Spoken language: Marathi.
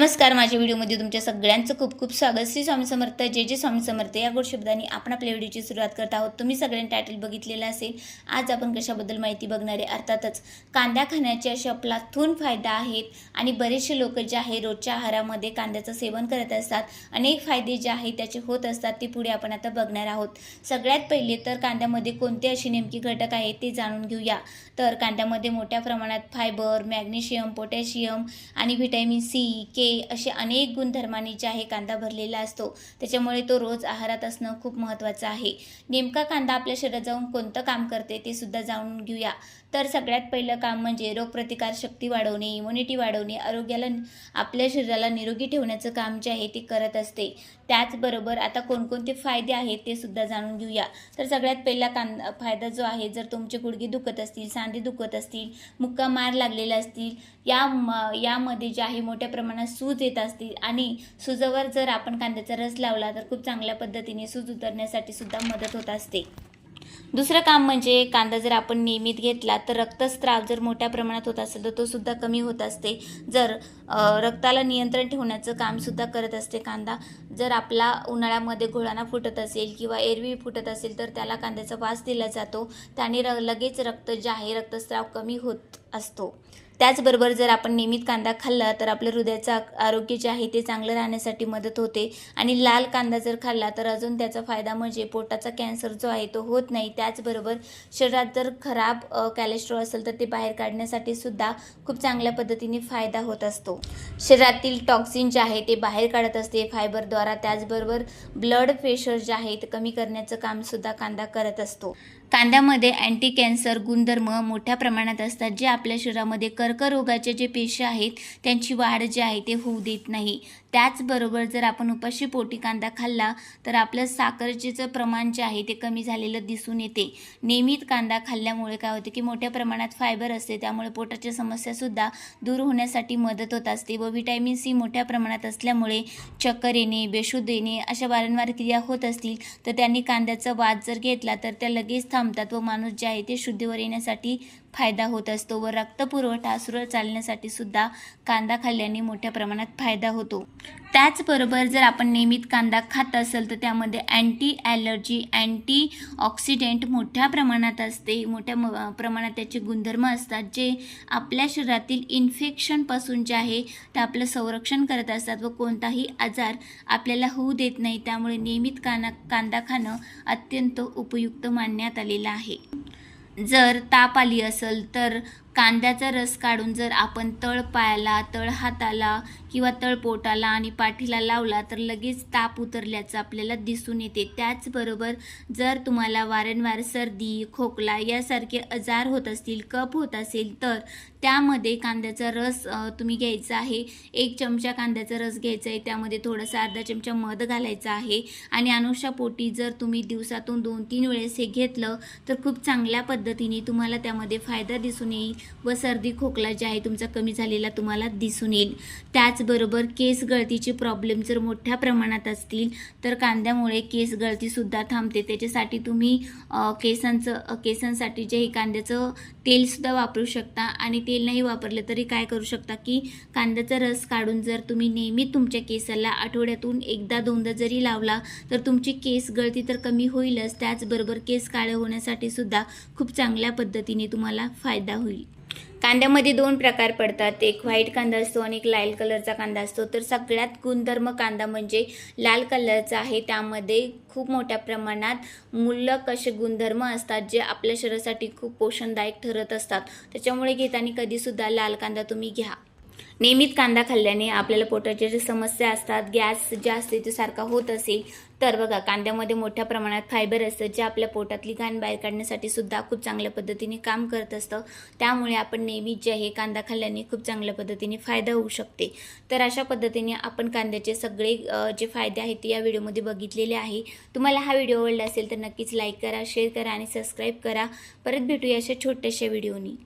नमस्कार माझ्या व्हिडिओमध्ये तुमच्या सगळ्यांचं खूप खूप स्वागत. श्री स्वामी समर्थ जे जे स्वामी समर्थ. या गोड शब्दाने आपण आपल्या व्हिडिओची सुरुवात करत आहोत. तुम्ही सगळ्यांनी टायटल बघितलेलं असेल आज आपण कशाबद्दल माहिती बघणारे अर्थातच कांदा खाण्याचे असे अफलातून फायदा आहेत आणि बरेचसे लोक जे आहे रोजच्या आहारामध्ये कांद्याचं सेवन करत असतात. अनेक फायदे जे आहे त्याचे होत असतात ते पुढे आपण आता बघणार आहोत. सगळ्यात पहिले तर कांद्यामध्ये कोणते असे नेमकी घटक आहेत ते जाणून घेऊया. तर कांद्यामध्ये मोठ्या प्रमाणात फायबर मॅग्नेशियम पोटॅशियम आणि व्हिटॅमिन सी के असे अनेक गुणधर्मांनी जे आहे कांदा भरलेला असतो त्याच्यामुळे तो रोज आहारात असणं खूप महत्त्वाचं आहे. नेमका कांदा आपल्या शरीरात जाऊन कोणतं काम करते ते सुद्धा जाणून घेऊया. तर सगळ्यात पहिलं काम म्हणजे रोगप्रतिकार शक्ती वाढवणे इम्युनिटी वाढवणे आरोग्याला आपल्या शरीराला निरोगी ठेवण्याचं काम जे आहे ते करत असते. त्याचबरोबर आता कोणकोणते फायदे आहेत ते सुद्धा जाणून घेऊया. तर सगळ्यात पहिला कान फायदा जो आहे जर तुमचे गुडघे दुखत असतील सांधे दुखत असतील मुक्का मार लागलेला असतील या म यामध्ये जे आहे मोठ्या प्रमाणात सूज येत असतील आणि सुजावर जर आपण कांद्याचा रस लावला तर खूप चांगल्या पद्धतीने सूज उतरण्यासाठी सुद्धा मदत होत असते. दुसरं काम म्हणजे कांदा जर आपण नियमित घेतला तर रक्तस्राव जर मोठ्या प्रमाणात होत असेल तर तो सुद्धा कमी होत असते. जर रक्ताला नियंत्रण ठेवण्याचं कामसुद्धा करत असते कांदा. जर आपला उन्हाळ्यामध्ये घोळाना फुटत असेल किंवा एरवी फुटत असेल तर त्याला कांद्याचा वास दिला जातो. त्याने र लगेच रक्त जे आहे रक्तस्राव कमी होत असतो. त्याचबरोबर जर आपण नियमित कांदा खाल्ला तर आपलं हृदयाचं आरोग्य जे आहे ते चांगलं राहण्यासाठी मदत होते. आणि लाल कांदा जर खाल्ला तर अजून त्याचा फायदा म्हणजे पोटाचा कॅन्सर जो आहे तो होत नाही. त्याचबरोबर शरीरात जर खराब कॅलेस्ट्रॉल असेल तर ते बाहेर काढण्यासाठी सुद्धा खूप चांगल्या पद्धतीने फायदा होत असतो. शरीरातील टॉक्सिन जे आहे ते बाहेर काढत असते. फायबरद्वारा त्याचबरोबर ब्लड प्रेशर जे आहे ते कमी करण्याचं कामसुद्धा कांदा करत असतो. कांद्यामध्ये अँटी कॅन्सर गुणधर्म मोठ्या प्रमाणात असतात जे आपल्या शरीरामध्ये कर्करोगाचे जे पेशी आहेत त्यांची वाढ जी आहे ते होऊ देत नाही. त्याचबरोबर जर आपण उपाशी पोटी कांदा खाल्ला तर आपलं साखरेचं प्रमाण जे आहे ते कमी झालेलं दिसून येते. नियमित कांदा खाल्ल्यामुळे काय होते की मोठ्या प्रमाणात फायबर असते त्यामुळे पोटाच्या समस्यासुद्धा दूर होण्यासाठी मदत होत असते व व्हिटॅमिन सी मोठ्या प्रमाणात असल्यामुळे चक्कर येणे बेशुद्ध येणे अशा वारंवार क्रिया होत असतील तर त्यांनी कांद्याचा वाद जर घेतला तर त्या लगेच थांबतात व माणूस जे आहे ते शुद्धीवर येण्यासाठी फायदा होत असतो व रक्तपुरवठा सुरळ चालण्यासाठी सुद्धा कांदा खाल्ल्याने मोठ्या प्रमाणात फायदा होतो. त्याचबरोबर जर आपण नियमित कांदा खात असेल तर त्यामध्ये अँटी ॲलर्जी अँटी ऑक्सिडेंट मोठ्या प्रमाणात असते. मोठ्या म- प्रमाणात त्याचे गुणधर्म असतात जे आपल्या शरीरातील इन्फेक्शनपासून जे आहे ते आपलं संरक्षण करत असतात व कोणताही आजार आपल्याला होऊ देत नाही. त्यामुळे नियमित काना कांदा खाणं अत्यंत उपयुक्त मानण्यात आलेलं आहे. जर ताप आली असेल तर कांद्याचा रस काढून जर आपण तळ पायाला तळ हाताला किंवा तळ पोटाला आणि पाठीला लावला तर लगेच ताप उतरल्याचं आपल्याला दिसून येते. त्याचबरोबर जर तुम्हाला वारंवार सर्दी खोकला यासारखे आजार होत असतील कप होत असेल तर त्यामध्ये कांद्याचा रस तुम्ही घ्यायचा आहे. एक चमचा कांद्याचा रस घ्यायचा आहे. त्यामध्ये थोडासा अर्धा चमचा मध घालायचा आहे. आणि अनुषापोटी जर तुम्ही दिवसातून दोन तीन वेळेस हे घेतलं तर खूप चांगल्या पद्धतीने तुम्हाला त्यामध्ये फायदा दिसून येईल. व सर्दी खोकला जे आहे तुमचा कमी झालेला तुम्हाला दिसून येईल. त्याचबरोबर केस गळतीचे प्रॉब्लेम जर मोठ्या प्रमाणात असतील तर कांद्यामुळे केस गळतीसुद्धा थांबते. त्याच्यासाठी तुम्ही केसांचं केसांसाठी जे हे कांद्याचं तेलसुद्धा वापरू शकता. आणि तेल नाही वापरलं तरी काय करू शकता की कांद्याचा रस काढून जर तुम्ही नेहमी तुमच्या केसाला आठवड्यातून एकदा दोनदा जरी लावला तर तुमची केस गळती तर कमी होईलच. त्याचबरोबर केस काळे होण्यासाठी सुद्धा खूप चांगल्या पद्धतीने तुम्हाला फायदा होईल. कांद्यामध्ये दोन प्रकार पडतात. एक व्हाईट कांदा असतो आणि एक लाल कलरचा कांदा असतो. तर सगळ्यात गुणधर्म कांदा म्हणजे लाल कलरचा आहे. त्यामध्ये खूप मोठ्या प्रमाणात मुलक असे गुणधर्म असतात जे आपल्या शरीरासाठी खूप पोषणदायक ठरत असतात. त्याच्यामुळे घेताना कधीसुद्धा लाल कांदा तुम्ही घ्या. नियमित कांदा खाल्ल्याने आपल्याला पोटाच्या ज्या समस्या असतात गॅस ज्या असते ते सारखा होत असेल. तर बघा कांद्यामध्ये मोठ्या प्रमाणात फायबर असतं जे आपल्या पोटातली घाण बाहेर काढण्यासाठी सुद्धा खूप चांगल्या पद्धतीने काम करत असतं. त्यामुळे आपण नेहमी जे आहे कांदा खाल्ल्याने खूप चांगल्या पद्धतीने फायदा होऊ शकते. तर अशा पद्धतीने आपण कांद्याचे सगळे जे फायदे आहेत ते या व्हिडिओमध्ये बघितलेले आहे. तुम्हाला हा व्हिडिओ आवडला असेल तर नक्कीच लाईक करा शेअर करा आणि सबस्क्राईब करा. परत भेटूया अशा छोट्याशा व्हिडिओनी.